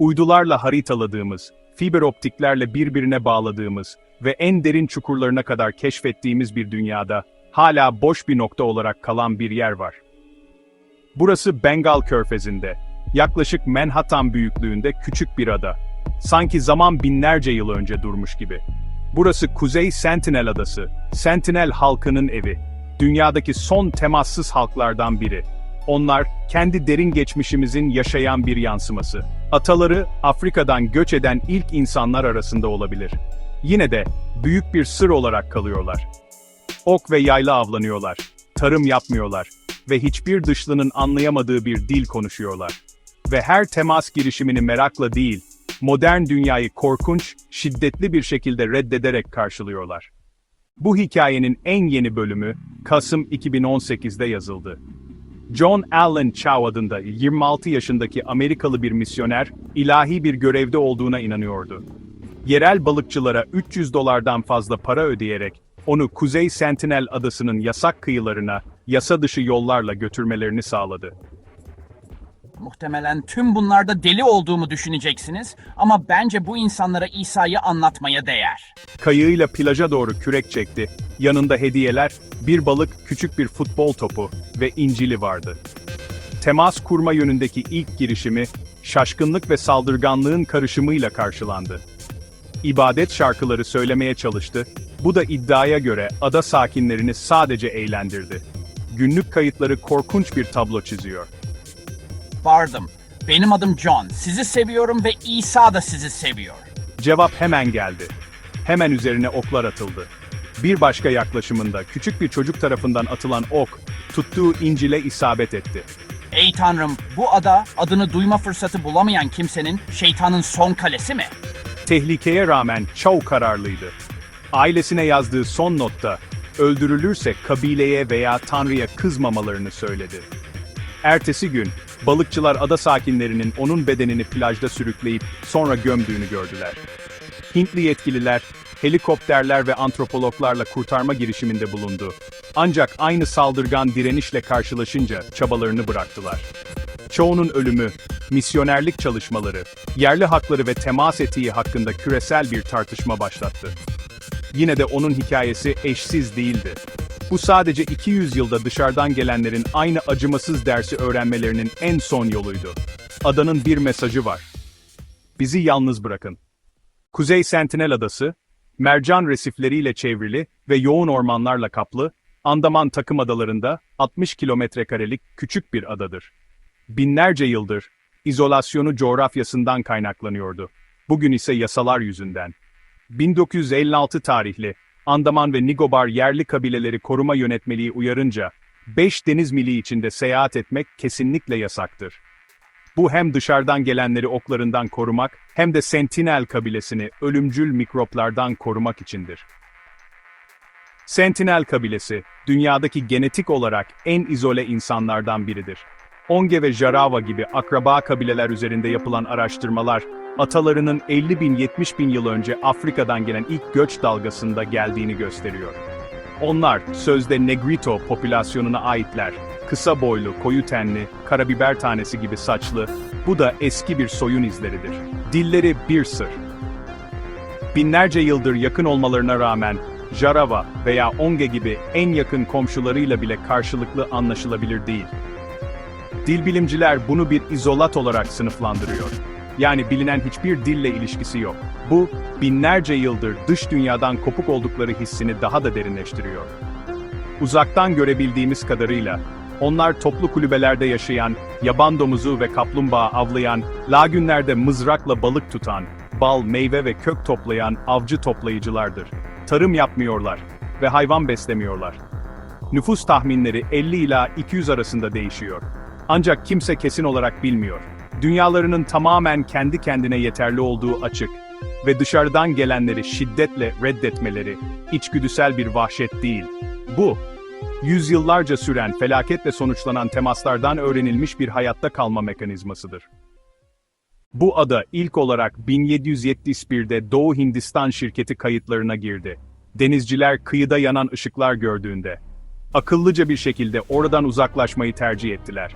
Uydularla haritaladığımız, fiber optiklerle birbirine bağladığımız ve en derin çukurlarına kadar keşfettiğimiz bir dünyada hala boş bir nokta olarak kalan bir yer var. Burası Bengal Körfezi'nde, yaklaşık Manhattan büyüklüğünde küçük bir ada. Sanki zaman binlerce yıl önce durmuş gibi. Burası Kuzey Sentinel Adası, Sentinel halkının evi. Dünyadaki son temassız halklardan biri. Onlar, kendi derin geçmişimizin yaşayan bir yansıması. Ataları, Afrika'dan göç eden ilk insanlar arasında olabilir. Yine de, büyük bir sır olarak kalıyorlar. Ok ve yayla avlanıyorlar, tarım yapmıyorlar ve hiçbir dışlının anlayamadığı bir dil konuşuyorlar. Ve her temas girişimini merakla değil, modern dünyayı korkunç, şiddetli bir şekilde reddederek karşılıyorlar. Bu hikayenin en yeni bölümü, Kasım 2018'de yazıldı. John Allen Chow adında 26 yaşındaki Amerikalı bir misyoner, ilahi bir görevde olduğuna inanıyordu. Yerel balıkçılara 300 dolardan fazla para ödeyerek, onu Kuzey Sentinel adasının yasak kıyılarına, yasa dışı yollarla götürmelerini sağladı. Muhtemelen tüm bunlarda deli olduğumu düşüneceksiniz ama bence bu insanlara İsa'yı anlatmaya değer. Kayığıyla plaja doğru kürek çekti, yanında hediyeler, bir balık, küçük bir futbol topu ve İncil'i vardı. Temas kurma yönündeki ilk girişimi, şaşkınlık ve saldırganlığın karışımıyla karşılandı. İbadet şarkıları söylemeye çalıştı, bu da iddiaya göre ada sakinlerini sadece eğlendirdi. Günlük kayıtları korkunç bir tablo çiziyor. Vardım. Benim adım John. Sizi seviyorum ve İsa da sizi seviyor. Cevap hemen geldi. Hemen üzerine oklar atıldı. Bir başka yaklaşımında küçük bir çocuk tarafından atılan ok, tuttuğu İncil'e isabet etti. Ey tanrım, bu ada adını duyma fırsatı bulamayan kimsenin şeytanın son kalesi mi? Tehlikeye rağmen Chow kararlıydı. Ailesine yazdığı son notta, öldürülürse kabileye veya Tanrı'ya kızmamalarını söyledi. Ertesi gün, balıkçılar ada sakinlerinin onun bedenini plajda sürükleyip sonra gömdüğünü gördüler. Hintli yetkililer, helikopterler ve antropologlarla kurtarma girişiminde bulundu. Ancak aynı saldırgan direnişle karşılaşınca çabalarını bıraktılar. Çoğunun ölümü, misyonerlik çalışmaları, yerli hakları ve temas etiği hakkında küresel bir tartışma başlattı. Yine de onun hikayesi eşsiz değildi. Bu sadece 200 yılda dışarıdan gelenlerin aynı acımasız dersi öğrenmelerinin en son yoluydu. Adanın bir mesajı var. Bizi yalnız bırakın. Kuzey Sentinel Adası, mercan resifleriyle çevrili ve yoğun ormanlarla kaplı, Andaman takım adalarında 60 kilometre karelik küçük bir adadır. Binlerce yıldır, izolasyonu coğrafyasından kaynaklanıyordu. Bugün ise yasalar yüzünden. 1956 tarihli, Andaman ve Nigobar yerli kabileleri koruma yönetmeliği uyarınca, 5 deniz mili içinde seyahat etmek kesinlikle yasaktır. Bu hem dışarıdan gelenleri oklarından korumak, hem de Sentinel kabilesini ölümcül mikroplardan korumak içindir. Sentinel kabilesi, dünyadaki genetik olarak en izole insanlardan biridir. Onge ve Jarava gibi akraba kabileler üzerinde yapılan araştırmalar, atalarının 50 bin 70 bin yıl önce Afrika'dan gelen ilk göç dalgasında geldiğini gösteriyor. Onlar, sözde Negrito popülasyonuna aitler. Kısa boylu, koyu tenli, karabiber tanesi gibi saçlı, bu da eski bir soyun izleridir. Dilleri bir sır. Binlerce yıldır yakın olmalarına rağmen, Jarava veya Onge gibi en yakın komşularıyla bile karşılıklı anlaşılabilir değil. Dil bilimciler bunu bir izolat olarak sınıflandırıyor. Yani bilinen hiçbir dille ilişkisi yok. Bu, binlerce yıldır dış dünyadan kopuk oldukları hissini daha da derinleştiriyor. Uzaktan görebildiğimiz kadarıyla, onlar toplu kulübelerde yaşayan, yaban domuzu ve kaplumbağa avlayan, lagünlerde mızrakla balık tutan, bal, meyve ve kök toplayan avcı toplayıcılardır. Tarım yapmıyorlar ve hayvan beslemiyorlar. Nüfus tahminleri 50 ila 200 arasında değişiyor. Ancak kimse kesin olarak bilmiyor. Dünyalarının tamamen kendi kendine yeterli olduğu açık ve dışarıdan gelenleri şiddetle reddetmeleri içgüdüsel bir vahşet değil. Bu, yüzyıllarca süren felaketle sonuçlanan temaslardan öğrenilmiş bir hayatta kalma mekanizmasıdır. Bu ada ilk olarak 1771'de Doğu Hindistan şirketi kayıtlarına girdi. Denizciler kıyıda yanan ışıklar gördüğünde, akıllıca bir şekilde oradan uzaklaşmayı tercih ettiler.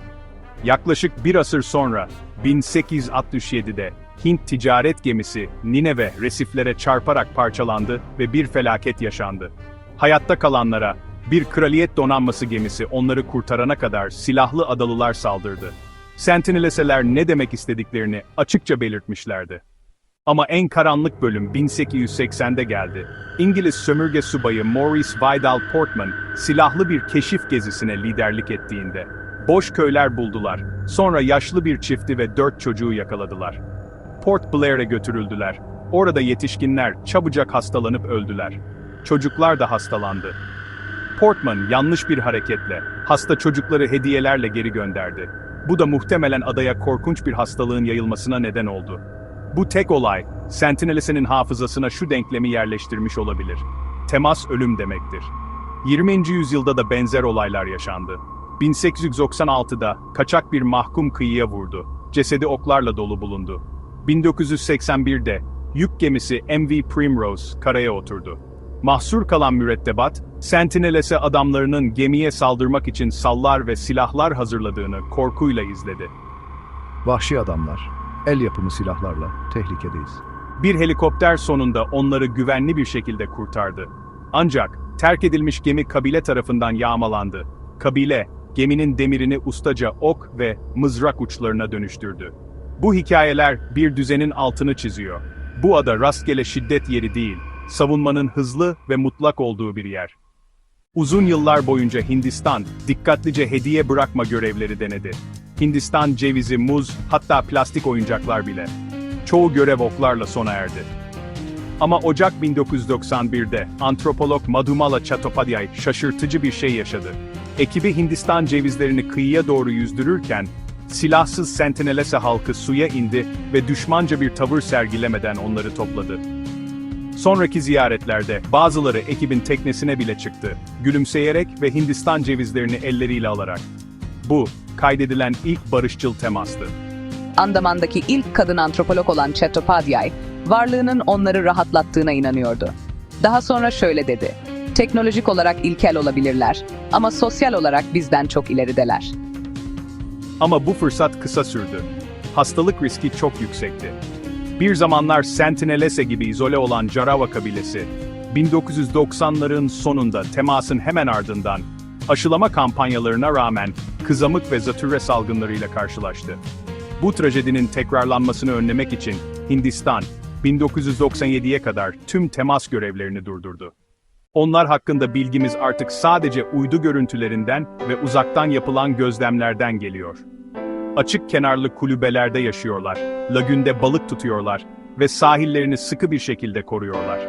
Yaklaşık bir asır sonra, 1867'de, Hint ticaret gemisi Nineve resiflere çarparak parçalandı ve bir felaket yaşandı. Hayatta kalanlara bir kraliyet donanması gemisi onları kurtarana kadar silahlı adalılar saldırdı. Sentineleseler ne demek istediklerini açıkça belirtmişlerdi. Ama en karanlık bölüm 1880'de geldi. İngiliz sömürge subayı Maurice Vidal Portman, silahlı bir keşif gezisine liderlik ettiğinde, boş köyler buldular, sonra yaşlı bir çifti ve dört çocuğu yakaladılar. Port Blair'e götürüldüler. Orada yetişkinler çabucak hastalanıp öldüler. Çocuklar da hastalandı. Portman yanlış bir hareketle, hasta çocukları hediyelerle geri gönderdi. Bu da muhtemelen adaya korkunç bir hastalığın yayılmasına neden oldu. Bu tek olay, Sentineles'in hafızasına şu denklemi yerleştirmiş olabilir. Temas ölüm demektir. 20. yüzyılda da benzer olaylar yaşandı. 1896'da kaçak bir mahkum kıyıya vurdu. Cesedi oklarla dolu bulundu. 1981'de yük gemisi MV Primrose karaya oturdu. Mahsur kalan mürettebat, Sentineles'e adamlarının gemiye saldırmak için sallar ve silahlar hazırladığını korkuyla izledi. Vahşi adamlar, el yapımı silahlarla tehlikedeyiz. Bir helikopter sonunda onları güvenli bir şekilde kurtardı. Ancak terk edilmiş gemi kabile tarafından yağmalandı. Kabile, geminin demirini ustaca ok ve mızrak uçlarına dönüştürdü. Bu hikayeler bir düzenin altını çiziyor. Bu ada rastgele şiddet yeri değil, savunmanın hızlı ve mutlak olduğu bir yer. Uzun yıllar boyunca Hindistan, dikkatlice hediye bırakma görevleri denedi. Hindistan cevizi, muz, hatta plastik oyuncaklar bile. Çoğu görev oklarla sona erdi. Ama Ocak 1991'de antropolog Madhumala Chattopadhyay şaşırtıcı bir şey yaşadı. Ekibi Hindistan cevizlerini kıyıya doğru yüzdürürken, silahsız Sentinelese halkı suya indi ve düşmanca bir tavır sergilemeden onları topladı. Sonraki ziyaretlerde bazıları ekibin teknesine bile çıktı, gülümseyerek ve Hindistan cevizlerini elleriyle alarak. Bu, kaydedilen ilk barışçıl temastı. Andaman'daki ilk kadın antropolog olan Chattopadhyay, varlığının onları rahatlattığına inanıyordu. Daha sonra şöyle dedi, teknolojik olarak ilkel olabilirler ama sosyal olarak bizden çok ilerideler. Ama bu fırsat kısa sürdü. Hastalık riski çok yüksekti. Bir zamanlar Sentinelese gibi izole olan Jarawa kabilesi, 1990'ların sonunda temasın hemen ardından, aşılama kampanyalarına rağmen kızamık ve zatürre salgınlarıyla karşılaştı. Bu trajedinin tekrarlanmasını önlemek için Hindistan, 1997'ye kadar tüm temas görevlerini durdurdu. Onlar hakkında bilgimiz artık sadece uydu görüntülerinden ve uzaktan yapılan gözlemlerden geliyor. Açık kenarlı kulübelerde yaşıyorlar, lagünde balık tutuyorlar ve sahillerini sıkı bir şekilde koruyorlar.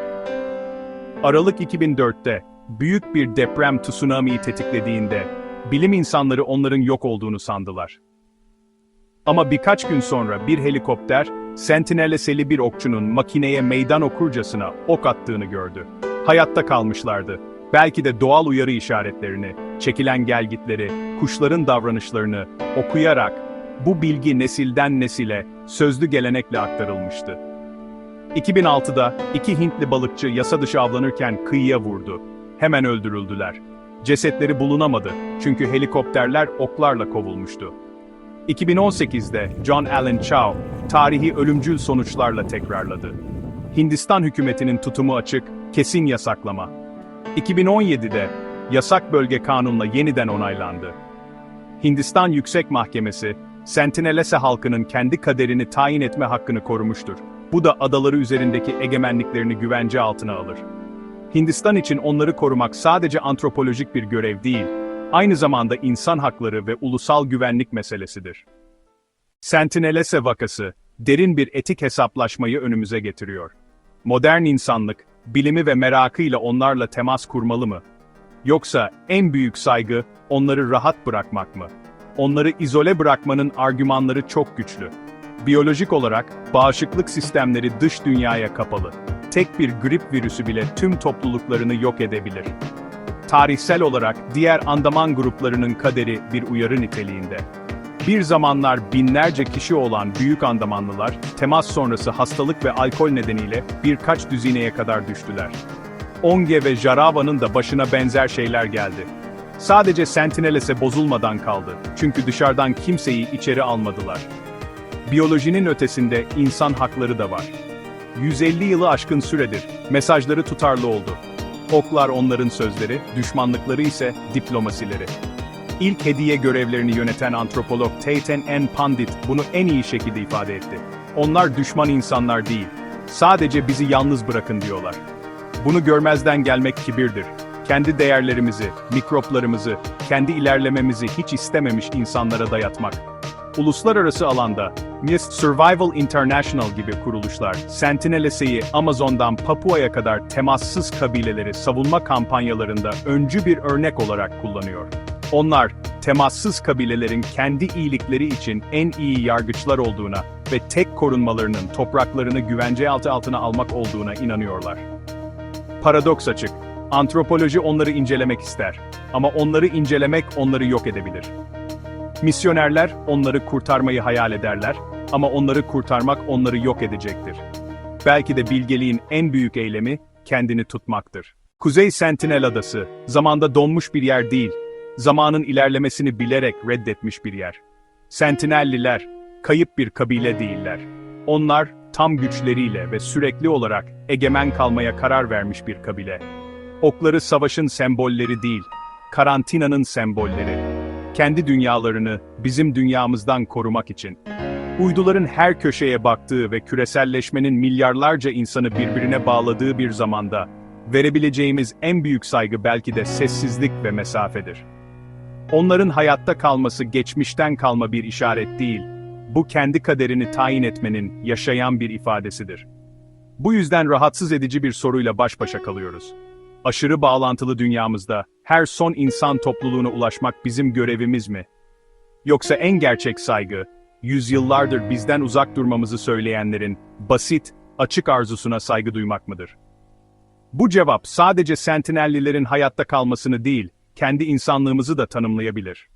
Aralık 2004'te büyük bir deprem tsunami'yi tetiklediğinde bilim insanları onların yok olduğunu sandılar. Ama birkaç gün sonra bir helikopter, Sentineleseli bir okçunun makineye meydan okurcasına ok attığını gördü. Hayatta kalmışlardı. Belki de doğal uyarı işaretlerini, çekilen gelgitleri, kuşların davranışlarını okuyarak bu bilgi nesilden nesile, sözlü gelenekle aktarılmıştı. 2006'da iki Hintli balıkçı yasa dışı avlanırken kıyıya vurdu. Hemen öldürüldüler. Cesetleri bulunamadı çünkü helikopterler oklarla kovulmuştu. 2018'de John Allen Chow, tarihi ölümcül sonuçlarla tekrarladı. Hindistan hükümetinin tutumu açık, kesin yasaklama. 2017'de yasak bölge kanunla yeniden onaylandı. Hindistan Yüksek Mahkemesi, Sentinelese halkının kendi kaderini tayin etme hakkını korumuştur. Bu da adaları üzerindeki egemenliklerini güvence altına alır. Hindistan için onları korumak sadece antropolojik bir görev değil, aynı zamanda insan hakları ve ulusal güvenlik meselesidir. Sentinelese vakası, derin bir etik hesaplaşmayı önümüze getiriyor. Modern insanlık, bilimi ve merakıyla onlarla temas kurmalı mı? Yoksa en büyük saygı, onları rahat bırakmak mı? Onları izole bırakmanın argümanları çok güçlü. Biyolojik olarak, bağışıklık sistemleri dış dünyaya kapalı. Tek bir grip virüsü bile tüm topluluklarını yok edebilir. Tarihsel olarak diğer Andaman gruplarının kaderi bir uyarı niteliğinde. Bir zamanlar binlerce kişi olan Büyük Andamanlılar, temas sonrası hastalık ve alkol nedeniyle birkaç düzineye kadar düştüler. Onge ve Jarava'nın da başına benzer şeyler geldi. Sadece Sentineles'e bozulmadan kaldı, çünkü dışarıdan kimseyi içeri almadılar. Biyolojinin ötesinde insan hakları da var. 150 yılı aşkın süredir mesajları tutarlı oldu. Oklar onların sözleri, düşmanlıkları ise diplomasileri. İlk hediye görevlerini yöneten antropolog Teyten N. Pandit bunu en iyi şekilde ifade etti. Onlar düşman insanlar değil, sadece bizi yalnız bırakın diyorlar. Bunu görmezden gelmek kibirdir. Kendi değerlerimizi, mikroplarımızı, kendi ilerlememizi hiç istememiş insanlara dayatmak. Uluslararası alanda, NIST Survival International gibi kuruluşlar, Sentinel-SA'yı Amazon'dan Papua'ya kadar temassız kabileleri savunma kampanyalarında öncü bir örnek olarak kullanıyor. Onlar, temassız kabilelerin kendi iyilikleri için en iyi yargıçlar olduğuna ve tek korunmalarının topraklarını güvence altı altına almak olduğuna inanıyorlar. Paradoks açık. Antropoloji onları incelemek ister. Ama onları incelemek onları yok edebilir. Misyonerler onları kurtarmayı hayal ederler ama onları kurtarmak onları yok edecektir. Belki de bilgeliğin en büyük eylemi kendini tutmaktır. Kuzey Sentinel Adası, zamanda donmuş bir yer değil, zamanın ilerlemesini bilerek reddetmiş bir yer. Sentinelliler, kayıp bir kabile değiller. Onlar, tam güçleriyle ve sürekli olarak egemen kalmaya karar vermiş bir kabile. Okları savaşın sembolleri değil, karantinanın sembolleri. Kendi dünyalarını bizim dünyamızdan korumak için. Uyduların her köşeye baktığı ve küreselleşmenin milyarlarca insanı birbirine bağladığı bir zamanda, verebileceğimiz en büyük saygı belki de sessizlik ve mesafedir. Onların hayatta kalması geçmişten kalma bir işaret değil, bu kendi kaderini tayin etmenin yaşayan bir ifadesidir. Bu yüzden rahatsız edici bir soruyla baş başa kalıyoruz. Aşırı bağlantılı dünyamızda her son insan topluluğuna ulaşmak bizim görevimiz mi? Yoksa en gerçek saygı, yüzyıllardır bizden uzak durmamızı söyleyenlerin basit, açık arzusuna saygı duymak mıdır? Bu cevap sadece Sentinellilerin hayatta kalmasını değil, kendi insanlığımızı da tanımlayabilir.